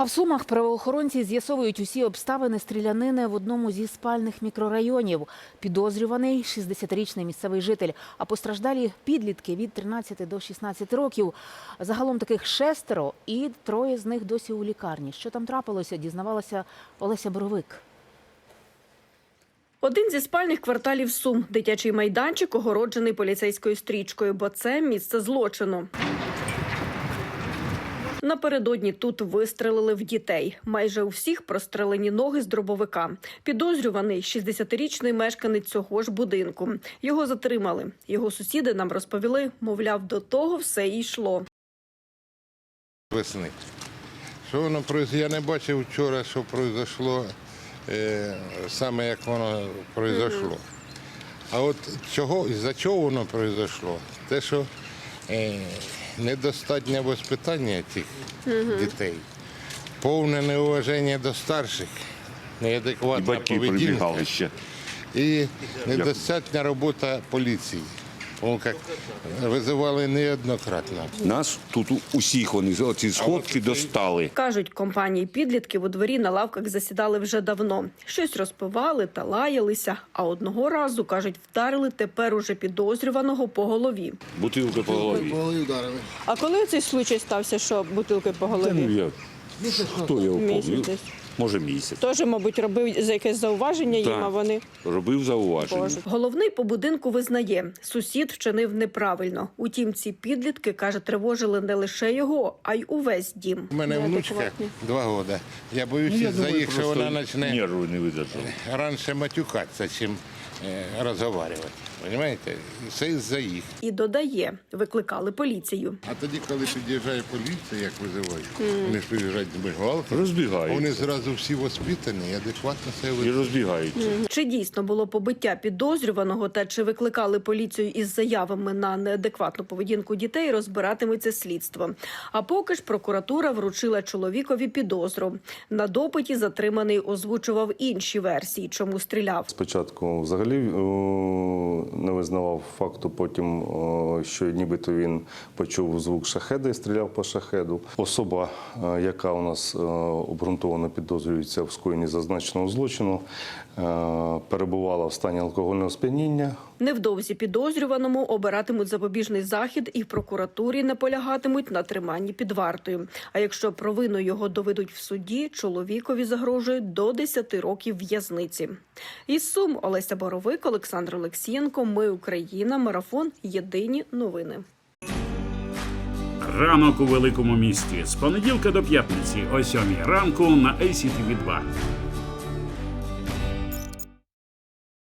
А в Сумах правоохоронці з'ясовують усі обставини стрілянини в одному зі спальних мікрорайонів. Підозрюваний 60-річний місцевий житель, а постраждалі підлітки від 13 до 16 років. Загалом таких шестеро і троє з них досі у лікарні. Що там трапилося, дізнавалася Олеся Боровик. Один зі спальних кварталів Сум, дитячий майданчик, огороджений поліцейською стрічкою, бо це місце злочину. Напередодні тут вистрелили в дітей. Майже у всіх прострелені ноги з дробовика. Підозрюваний 60-річний мешканець цього ж будинку. Його затримали. Його сусіди нам розповіли, мовляв, до того все і йшло. весни. Що воно произошло? Я не бачив вчора, що произошло, е, саме як воно произошло. А от чого, із-за чого воно произошло? Те, що е, недостатнє воспитання цих дітей, повне неуваження до старших, І неадекватна батьки поведінка. прибігали ще. і недостатня робота поліції. Тому як визивали неоднократно. Нас тут усіх вони оці сходки достали. Кажуть, компанії підлітків у дворі на лавках засідали вже давно. Щось розпивали та лаялися. А одного разу кажуть, вдарили тепер уже підозрюваного по голові. Бутилки по голові. А коли цей случай стався, що бутилки по Та ну голові? я хто його помню? Може місяць. Теж, мабуть, робив за якесь зауваження їм, Так. а вони Робив зауваження. Боже. Головний по будинку визнає, сусід вчинив неправильно. Утім, ці підлітки каже, тривожили не лише його, а й увесь дім. У мене внучка Неадекватні. два роки. Я боюся за їх, що вона почне нерви не видержали. раніше матюкатися, чим е, розговорювати. Понимаєте? Це із-за їх. І додає, викликали поліцію. А тоді, коли під'їжджає поліція, як визивають, вони ж приїжджають з мигалки, Розбігають. вони зразу всі воспитані і адекватно себе І ведуть. розбігаються. Чи дійсно було побиття підозрюваного та чи викликали поліцію із заявами на неадекватну поведінку дітей, розбиратиметься слідство. А поки ж прокуратура вручила чоловікові підозру. На допиті затриманий озвучував інші версії, чому стріляв. Спочатку взагалі о, визнавав факту, потім, що нібито він почув звук шахеда і стріляв по шахеду. Особа, е, яка у нас е, обґрунтовано підозрюється в скоєнні зазначеного злочину, е, перебувала в стані алкогольного сп'яніння. Невдовзі підозрюваному обиратимуть запобіжний захід і в прокуратурі наполягатимуть на триманні під вартою. А якщо провину його доведуть в суді, чоловікові загрожує до 10 років в'язниці. Із Сум Олеся Боровик, Олександр Олексієнко. Ми Україна. Марафон. Єдині новини. Ранок у великому місті з понеділка до п'ятниці о сьомій ранку на ACTV 2